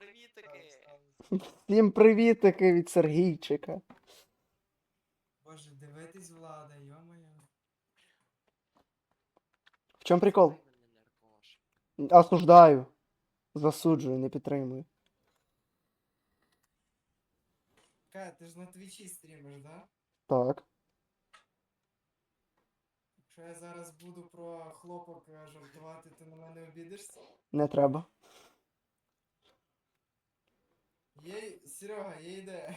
привітики! Всім привітики від Сергійчика. Боже, дивитись влада, йо-моє. В чому прикол? Осуждаю. Засуджую, не підтримую. Ка, ти ж на твічі стрімиш, да? Так. Якщо я зараз буду про хлопок е, жартувати, ти на мене обідишся? Не треба. Є, Серега, є ідея.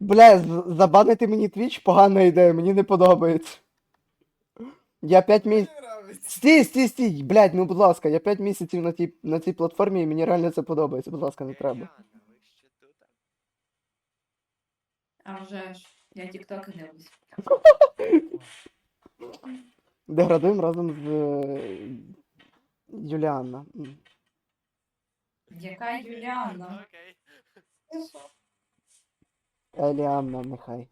Бля, з- забанити мені твіч погана ідея, мені не подобається. Я 5 Мені місяців. нравиться. Стій, стій, стій, блядь, ну будь ласка, я 5 місяців на тій, на цій платформі і мені реально це подобається. Будь ласка, не треба. Еліана, ви ще тут? А вже ж, я тіктоки дивлюсь. Деградуємо разом з е, Юліанна. М. Яка Юліана? Окей. Еліанна, нехай.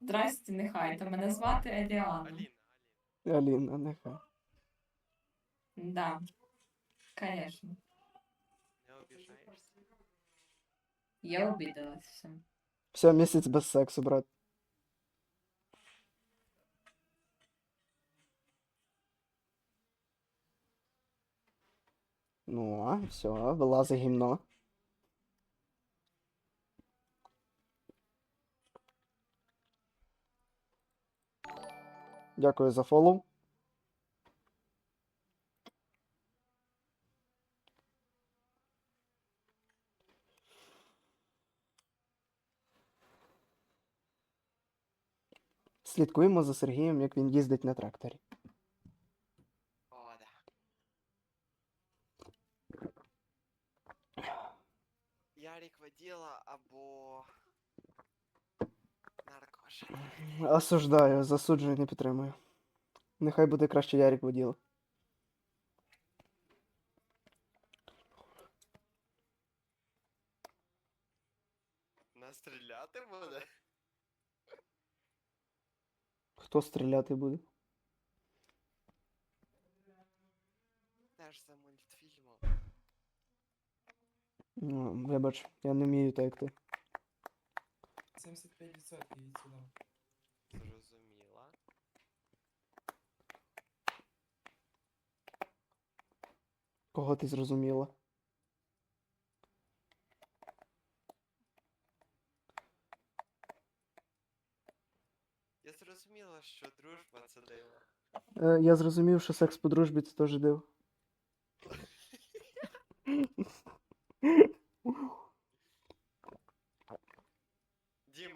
Здрасте, нехай. То мене звати Еліана. Аліна, нехай. Да. Конечно. не обіжаєшся? Я обідалась все. Все, місяць без сексу, брат. Ну, а, все, вилазить гімно. Дякую за фоллоу. Слідкуємо за Сергієм, як він їздить на тракторі. О, да. Ярик воділа або... Осуждаю, засуджую, не підтримую. Нехай буде краще Ярік воділ. Настріляти буде? Хто стріляти буде? Теж за мультфільмом. Ну, вибач, я не вмію так як ти. 75% від сюди. Зрозуміла. Кого ти зрозуміла? Я зрозуміла, що дружба це диво. Е, я зрозумів, що секс по дружбі це теж див.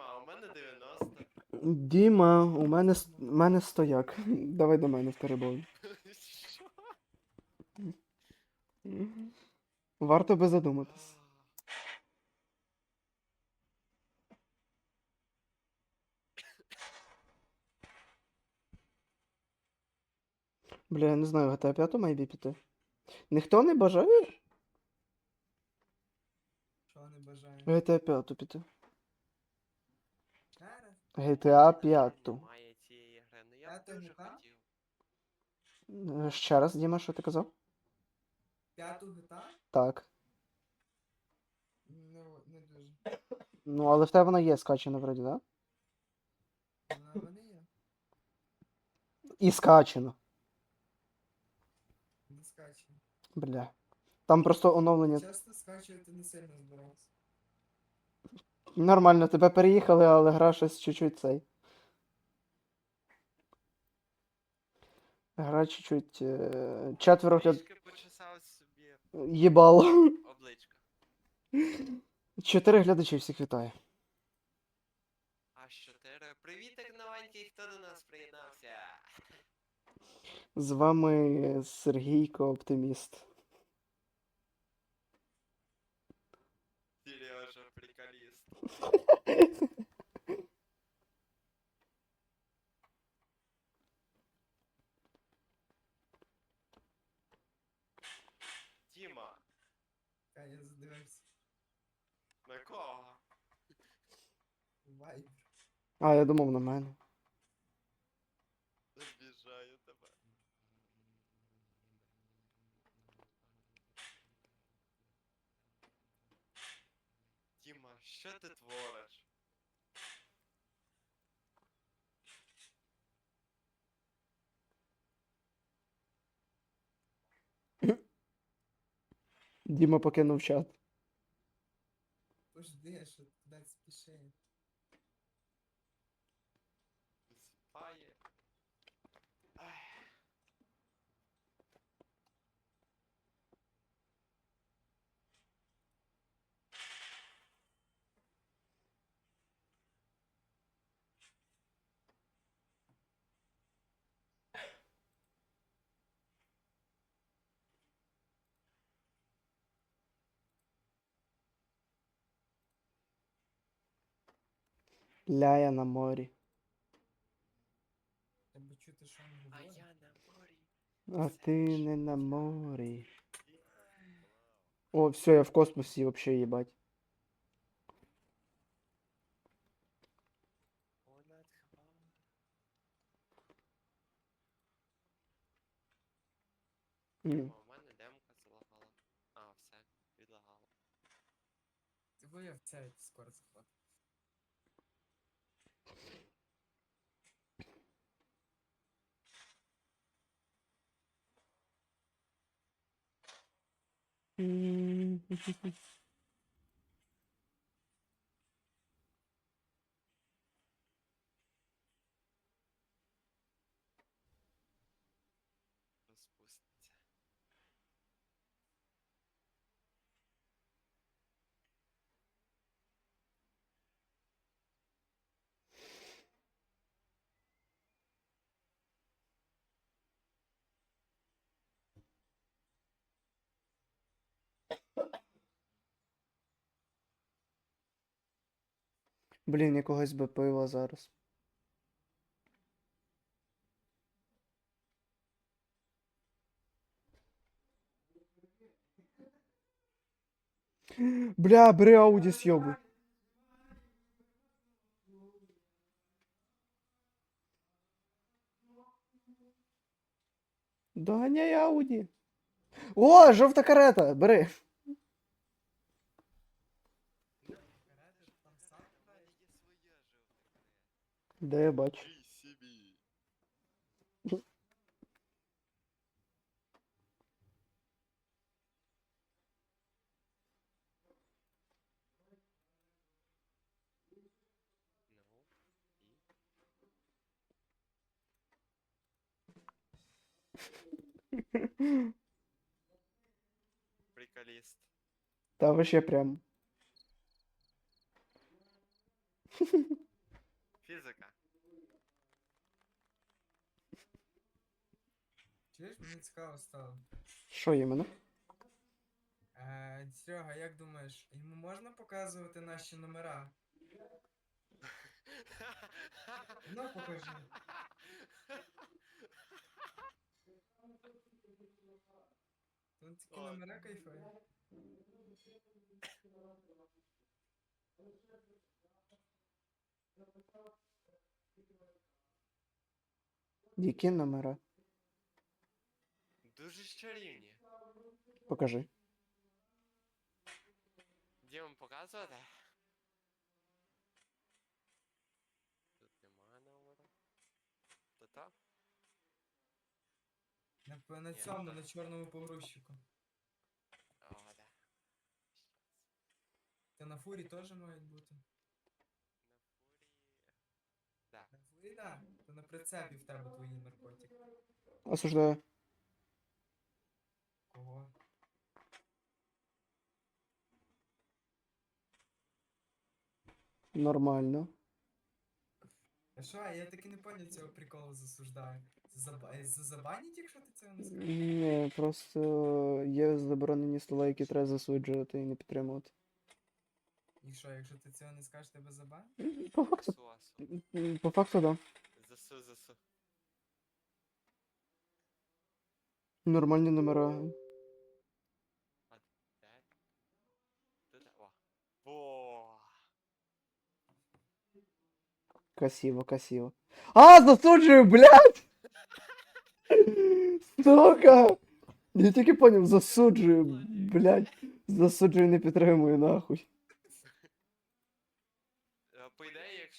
Діма, у мене 90. Діма, у мене, у мене стояк. Давай до мене в перебой. Варто би задуматись. Бля, я не знаю, GTA 5 має бі піти. Ніхто не бажає Що не бажаю. GTA 5 піти. GTA 5. Немає цієї гри, ну я б дуже хотів. Е, Ще раз, Діма, що ти казав? П'яту гита? Так. Ну, не дуже. Ну, але в тебе вона є скачана вроді, да? Вона в мене є. І скачано. Не скачує. Бля. Там просто оновлення. Чесно, скачувати не сильно збирався. Нормально, тебе переїхали, але гра щось чуть-чуть цей. Гра чуть-чуть. е, Четверо гляд... Почесав обличко. Чотири глядачі всіх вітаю. А чотири. Привітик новенький, хто до нас приєднався. З вами Сергійко Оптиміст. Діма, Ка, я задивився. на кого? Вайбер. А, я думав на мене. Обіжаю тебе. Що ти твориш? Діма покинув чат. Пожди, що так спіши. Ляя на морі. Треба чути, що він А говорить. я на морі. А ти не на морі. О, все, я в космосі вообще їбать. Понад хмарами. М. О, в мене демка залагала. А, все, відлагало. Ти бояв цей скоро захват. М. Блін, якогось би пива зараз. Бля, бери Ауді сьобуй. Доганяй Ауді. О, жовта карета, бери. Карати, там сам У мене є своя жовта карета. Де я бачу. Жий собі. Ну, і? Приколіст. Та вообще прям. Фізика. Чуєш, мені цікаво стало. Що іменно? Е, Серега, як думаєш, йому можна показувати наші номера? Ну, покажи. Тут такі Ладно. номера кайфові. Які номера? Дуже чарівні. Покажи. Де вам показувати? Тут немає номера. То так? На, п- на Ні. цьому, на чорному погрузчику. О, да. Та на фурі теж мають бути. На фурі. На фурі, да. То на прицепі в тебе твої наркотики. Осуждаю. Нормально. А що, я таки не поняв цього приколу засуждаю. Це заба- за забанять, якщо ти цього не скажеш? Ні, просто є заборонені слова, які треба засуджувати і не підтримувати. І що, якщо ти цього не скажеш, тебе забанять? По факту, Асу, асу. м, по факту, да. Засу, засу. Нормальні номера. Де? Тут, о. Во. Красиво, красиво. А, засуджую, блядь! Сука! Я тільки поняв, засуджую, блядь. Засуджую, не підтримую, нахуй.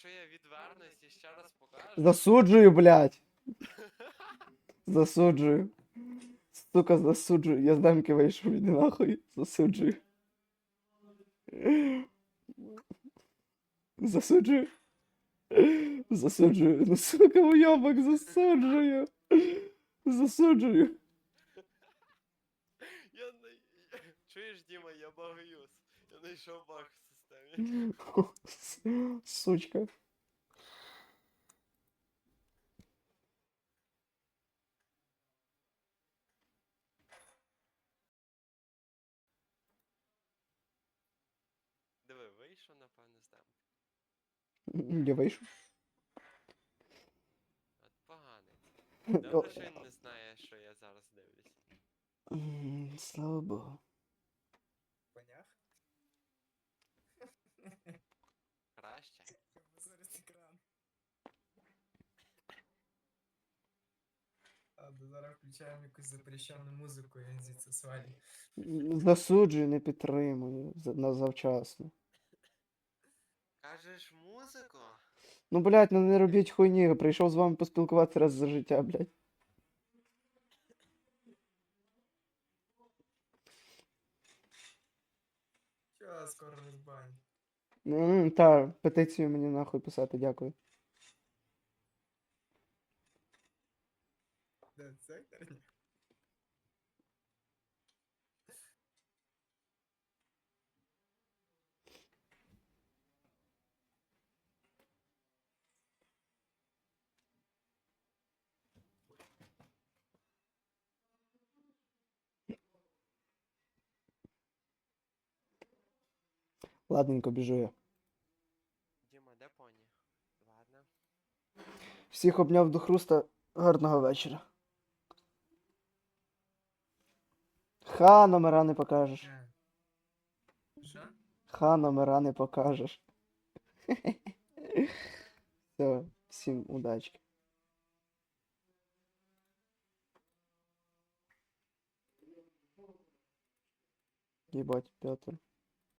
якщо я відвернусь і ще раз покажу. Засуджую, блядь. Засуджую. Сука, засуджую. Я з демки вийшов, іди нахуй. Засуджую. Засуджую. Засуджую. Ну, сука, уйобок, засуджую. Засуджую. Я не... Чуєш, Діма, я багаюсь. Я знайшов баг в системі. Сучка. Диви, вийшов, напевно, з демки. Я вийшов. От поганий. Добре, що він не знає, що я зараз дивлюсь. М, Слава Богу. Понях? Краще. Зараз екран. Ладно, зараз включаємо якусь запрещену музику, і він звідси свалить. Засуджую, не підтримую. за- На завчасно. Кажеш музику? Ну, блядь, ну не робіть хуйні. Прийшов з вами поспілкуватися раз за життя, блядь. Чо, скоро розбань. Ну, та, петицію мені нахуй писати, дякую. Де це? Ладненько, біжу я. Діма, де поні? Ладно. Всіх обняв до хруста. Гарного вечора. Ха, номера не покажеш. Е. Що? Ха, номера не покажеш. Все, всім удачки. Єбать, Петр.